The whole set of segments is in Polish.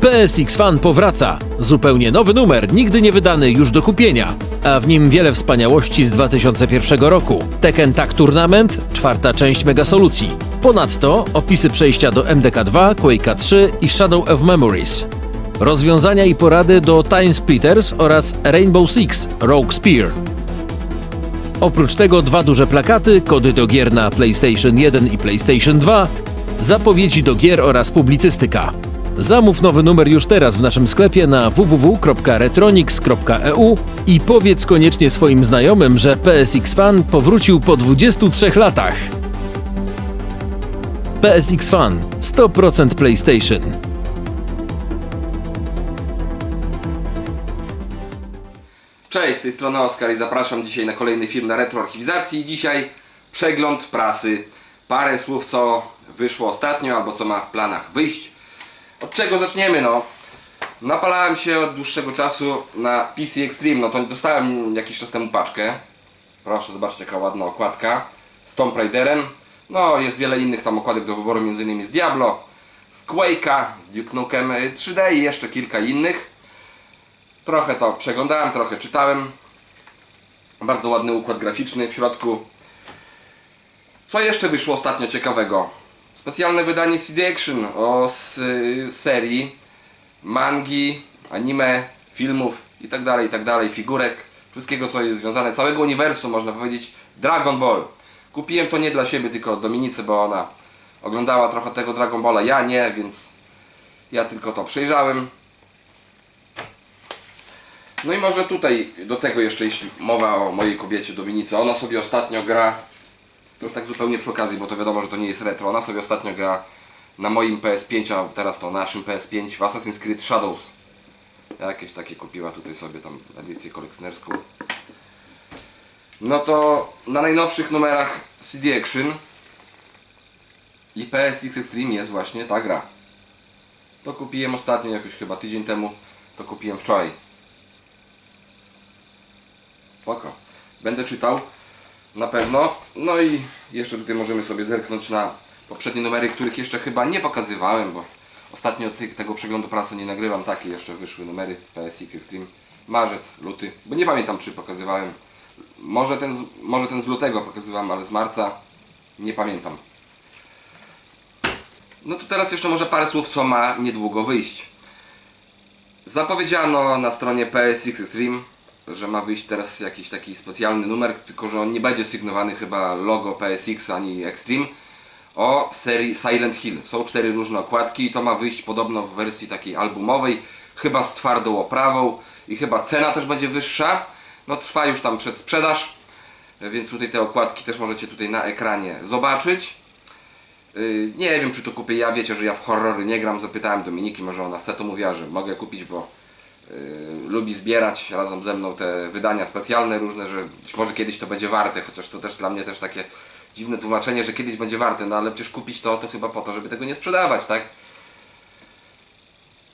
PSX Fan powraca. Zupełnie nowy numer, nigdy nie wydany, już do kupienia. A w nim wiele wspaniałości z 2001 roku. Tekken Tag Tournament, czwarta część Megasolucji. Ponadto opisy przejścia do MDK2, Quake'a 3 i Shadow of Memories. Rozwiązania i porady do Time Splitters oraz Rainbow Six Rogue Spear. Oprócz tego dwa duże plakaty, kody do gier na PlayStation 1 i PlayStation 2, zapowiedzi do gier oraz publicystyka. Zamów nowy numer już teraz w naszym sklepie na www.retronics.eu i powiedz koniecznie swoim znajomym, że PSX Fan powrócił po 23 latach. PSX Fan 100% PlayStation. Cześć, z tej strony Oskar i zapraszam dzisiaj na kolejny film na retroarchiwizacji. Dzisiaj przegląd prasy. Parę słów, co wyszło ostatnio albo co ma w planach wyjść. Od czego zaczniemy? No, napalałem się od dłuższego czasu na PC Extreme. No to dostałem jakiś czas temu paczkę. Proszę, zobaczcie jaka ładna okładka. Z Tomb Raiderem. No, jest wiele innych tam okładek do wyboru, m.in. z Diablo, z Quake'a, z Duke Nukem 3D i jeszcze kilka innych. Trochę to przeglądałem, trochę czytałem. Bardzo ładny układ graficzny w środku. Co jeszcze wyszło ostatnio ciekawego? Specjalne wydanie CD Action o serii mangi, anime, filmów itd., itd., figurek, wszystkiego co jest związane, całego uniwersum można powiedzieć Dragon Ball. Kupiłem to nie dla siebie, tylko Dominicy, bo ona oglądała trochę tego Dragon Balla, ja nie, więc ja tylko to przejrzałem. No i może tutaj do tego jeszcze, jeśli mowa o mojej kobiecie Dominice, ona sobie ostatnio gra, to już tak zupełnie przy okazji, bo to wiadomo, że to nie jest retro, ona sobie ostatnio gra na moim PS5, a teraz to naszym PS5 w Assassin's Creed Shadows. Jakieś takie kupiła tutaj sobie tam edycję kolekcjonerską. No to na najnowszych numerach CD Action i PSX Extreme jest właśnie ta gra. To kupiłem ostatnio, jakoś chyba tydzień temu, to kupiłem wczoraj. Spoko. Będę czytał na pewno. No i jeszcze tutaj możemy sobie zerknąć na poprzednie numery, których jeszcze chyba nie pokazywałem, bo ostatnio ty, tego przeglądu prasy nie nagrywam. Takie jeszcze wyszły numery PSX Extreme. Marzec, luty, bo nie pamiętam czy pokazywałem. Może ten z, może ten z lutego pokazywałem, ale z marca nie pamiętam. No to teraz jeszcze może parę słów, co ma niedługo wyjść. Zapowiedziano na stronie PSX Extreme, że ma wyjść teraz jakiś taki specjalny numer, tylko że on nie będzie sygnowany chyba logo PSX ani Extreme o serii Silent Hill. Są cztery różne okładki i to ma wyjść podobno w wersji takiej albumowej, chyba z twardą oprawą i chyba cena też będzie wyższa. No trwa już tam przedsprzedaż, więc tutaj te okładki też możecie tutaj na ekranie zobaczyć. Yy, Nie wiem, czy to kupię ja. Wiecie, że ja w horrory nie gram. Zapytałem Dominiki, może ona se to mówiła, że mogę kupić, bo lubi zbierać razem ze mną te wydania specjalne różne, że być może kiedyś to będzie warte, chociaż to też dla mnie też takie dziwne tłumaczenie, że kiedyś będzie warte, no ale przecież kupić to, to chyba po to, żeby tego nie sprzedawać, tak?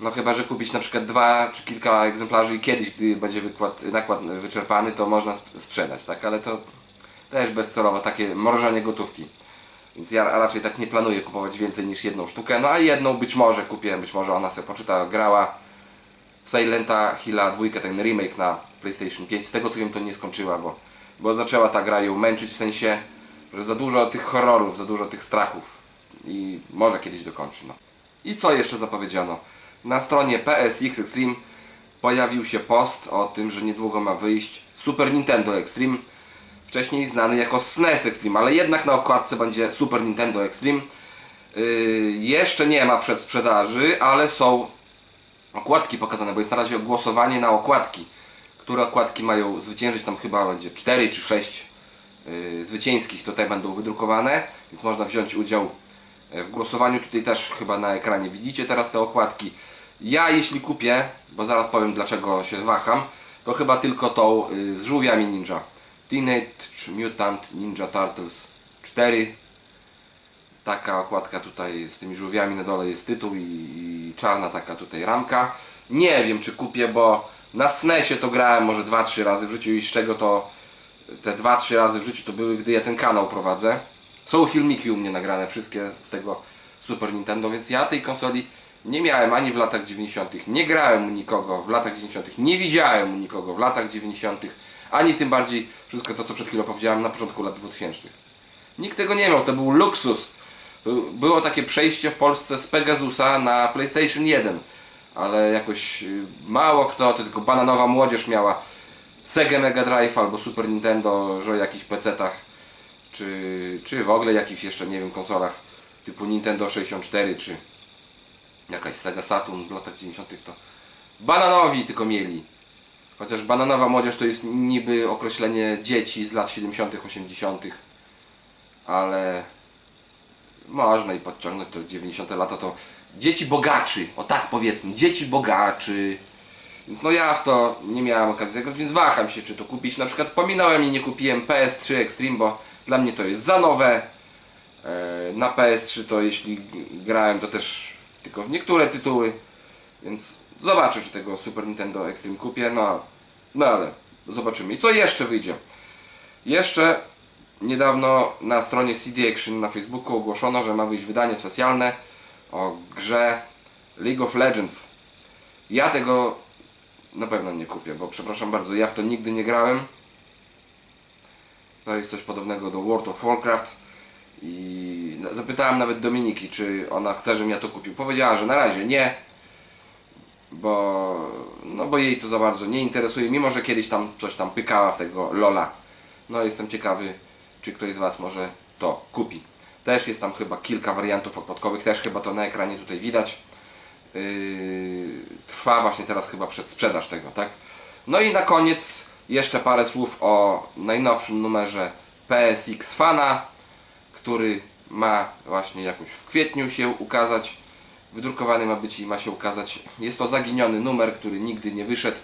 No chyba, że kupić na przykład dwa czy kilka egzemplarzy i kiedyś, gdy będzie wykład, nakład wyczerpany, to można sp- sprzedać, tak? Ale to też bezcelowo, takie mrożenie gotówki. Więc ja raczej tak nie planuję kupować więcej niż jedną sztukę. No a jedną być może kupię, być może ona sobie poczyta, grała Silenta Hilla dwójkę, ten remake na PlayStation 5. Z tego co wiem to nie skończyła, bo, bo zaczęła ta gra ją męczyć w sensie, że za dużo tych horrorów, za dużo tych strachów. I może kiedyś dokończy. No. I co jeszcze zapowiedziano? Na stronie PSX Extreme pojawił się post o tym, że niedługo ma wyjść Super Nintendo Extreme wcześniej znany jako SNES Extreme, ale jednak na okładce będzie Super Nintendo Extreme. Yy, jeszcze nie ma przedsprzedaży, ale są okładki pokazane, bo jest na razie głosowanie na okładki. Które okładki mają zwyciężyć, tam chyba będzie 4 czy 6 yy, zwycięskich tutaj będą wydrukowane, więc można wziąć udział w głosowaniu. Tutaj też chyba na ekranie widzicie teraz te okładki. Ja jeśli kupię, bo zaraz powiem dlaczego się waham, to chyba tylko tą yy, z żółwiami ninja. Teenage Mutant Ninja Turtles 4. Taka okładka tutaj z tymi żółwiami na dole jest tytuł i, i czarna taka tutaj ramka. Nie wiem czy kupię, bo na SNESie to grałem może 2-3 razy w życiu i z czego to te 2-3 razy w życiu to były, gdy ja ten kanał prowadzę. Są filmiki u mnie nagrane, wszystkie z tego Super Nintendo, więc ja tej konsoli Nie miałem ani w latach 90., nie grałem u nikogo w latach 90., nie widziałem u nikogo w latach 90., ani tym bardziej wszystko to, co przed chwilą powiedziałem na początku lat 2000. Nikt tego nie miał, to był luksus. Był- Było takie przejście w Polsce z Pegasusa na PlayStation 1, ale jakoś y, mało kto, to tylko bananowa młodzież miała Sega Mega Drive albo Super Nintendo, że o jakichś PC-tach, czy, czy w ogóle jakichś jeszcze, nie wiem, konsolach typu Nintendo 64, czy jakaś Sega Saturn w latach 90. to bananowi tylko mieli. Chociaż bananowa młodzież to jest niby określenie dzieci z lat 70., 80., ale można i podciągnąć to 90. lata to dzieci bogaczy, o tak powiedzmy, dzieci bogaczy. Więc no ja w to nie miałem okazji zagrać, więc waham się czy to kupić. Na przykład pominąłem i nie kupiłem PS3 Extreme, bo dla mnie to jest za nowe. E, Na PS3 to jeśli grałem to też tylko w niektóre tytuły, więc zobaczę czy tego Super Nintendo Extreme kupię, no, no ale zobaczymy. I co jeszcze wyjdzie? Jeszcze niedawno na stronie CD Action na Facebooku ogłoszono, że ma wyjść wydanie specjalne o grze League of Legends. Ja tego na pewno nie kupię, bo przepraszam bardzo, ja w to nigdy nie grałem. To jest coś podobnego do World of Warcraft. I zapytałem nawet Dominiki, czy ona chce, żebym ja to kupił. Powiedziała, że na razie nie, bo, no bo jej to za bardzo nie interesuje, mimo że kiedyś tam coś tam pykała w tego Lola. No jestem ciekawy, czy ktoś z Was może to kupi. Też jest tam chyba kilka wariantów okładkowych, też chyba to na ekranie tutaj widać. Yy, trwa właśnie teraz chyba przedsprzedaż tego, tak? No i na koniec jeszcze parę słów o najnowszym numerze PSX Fana, który ma właśnie jakoś w kwietniu się ukazać. Wydrukowany ma być i ma się ukazać. Jest to zaginiony numer, który nigdy nie wyszedł.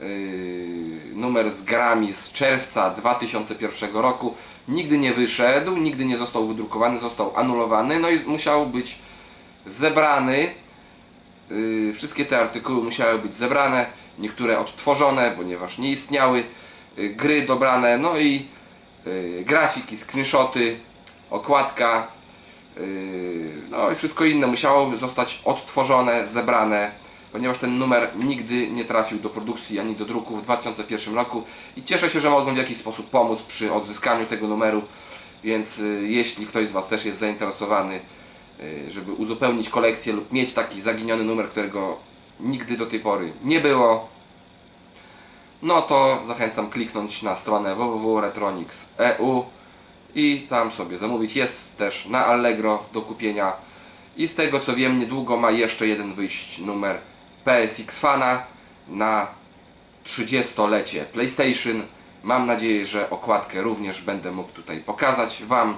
Yy, numer z grami z czerwca 2001 roku. Nigdy nie wyszedł, nigdy nie został wydrukowany, został anulowany, no i musiał być zebrany. Yy, wszystkie te artykuły musiały być zebrane, niektóre odtworzone, ponieważ nie istniały, yy, gry dobrane, no i grafiki, screenshoty, okładka, no i wszystko inne musiało zostać odtworzone, zebrane, ponieważ ten numer nigdy nie trafił do produkcji ani do druku w 2001 roku i cieszę się, że mogą w jakiś sposób pomóc przy odzyskaniu tego numeru, więc yy, jeśli ktoś z Was też jest zainteresowany, yy, żeby uzupełnić kolekcję lub mieć taki zaginiony numer, którego nigdy do tej pory nie było, no to zachęcam kliknąć na stronę www.retronics.eu i tam sobie zamówić. Jest też na Allegro do kupienia. I z tego co wiem, niedługo ma jeszcze jeden wyjść numer PSX Fana na 30-lecie PlayStation. Mam nadzieję, że okładkę również będę mógł tutaj pokazać Wam.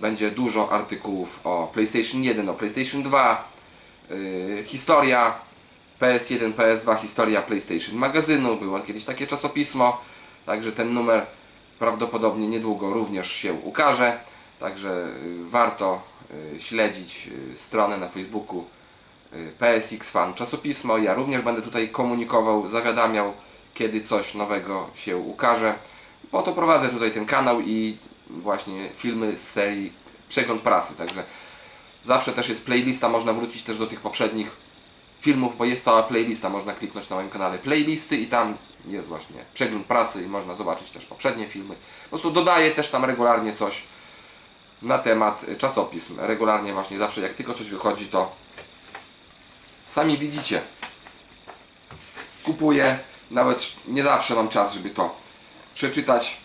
Będzie dużo artykułów o PlayStation 1, o PlayStation 2, yy, historia PS1, PS2, historia PlayStation magazynu. Było kiedyś takie czasopismo, także ten numer prawdopodobnie niedługo również się ukaże. Także y, warto y, śledzić y, stronę na Facebooku PSX Fan czasopismo. Ja również będę tutaj komunikował, zawiadamiał, kiedy coś nowego się ukaże. Po to prowadzę tutaj ten kanał i właśnie filmy z serii Przegląd Prasy. Także zawsze też jest playlista, można wrócić też do tych poprzednich filmów, bo jest cała playlista, można kliknąć na moim kanale playlisty i tam jest właśnie przegląd prasy i można zobaczyć też poprzednie filmy. Po prostu dodaję też tam regularnie coś na temat y, czasopism. Regularnie właśnie zawsze jak tylko coś wychodzi to sami widzicie. Kupuję, nawet nie zawsze mam czas, żeby to przeczytać.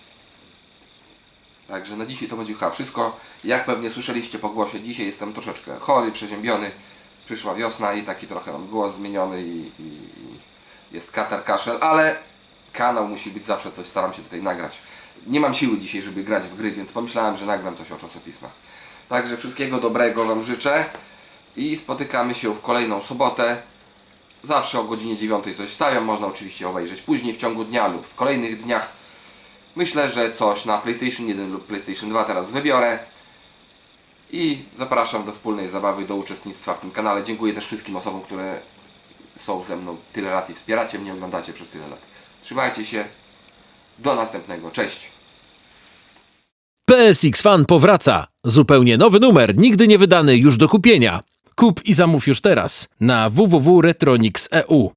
Także na dzisiaj to będzie chyba wszystko. Jak pewnie słyszeliście po głosie, dzisiaj jestem troszeczkę chory, przeziębiony. Przyszła wiosna i taki trochę mam głos zmieniony i, i, i jest katar, kaszel, ale kanał musi być zawsze coś, staram się tutaj nagrać. Nie mam siły dzisiaj, żeby grać w gry, więc pomyślałem, że nagram coś o czasopismach. Także wszystkiego dobrego Wam życzę i spotykamy się w kolejną sobotę. Zawsze o godzinie 9 coś stawiam, można oczywiście obejrzeć później w ciągu dnia lub w kolejnych dniach. Myślę, że coś na PlayStation 1 lub PlayStation 2 teraz wybiorę. I zapraszam do wspólnej zabawy, do uczestnictwa w tym kanale. Dziękuję też wszystkim osobom, które są ze mną tyle lat i wspieracie mnie, oglądacie przez tyle lat. Trzymajcie się. Do następnego. Cześć. PSX Fan powraca. Zupełnie nowy numer, nigdy nie wydany, już do kupienia. Kup i zamów już teraz na www.retronix.eu.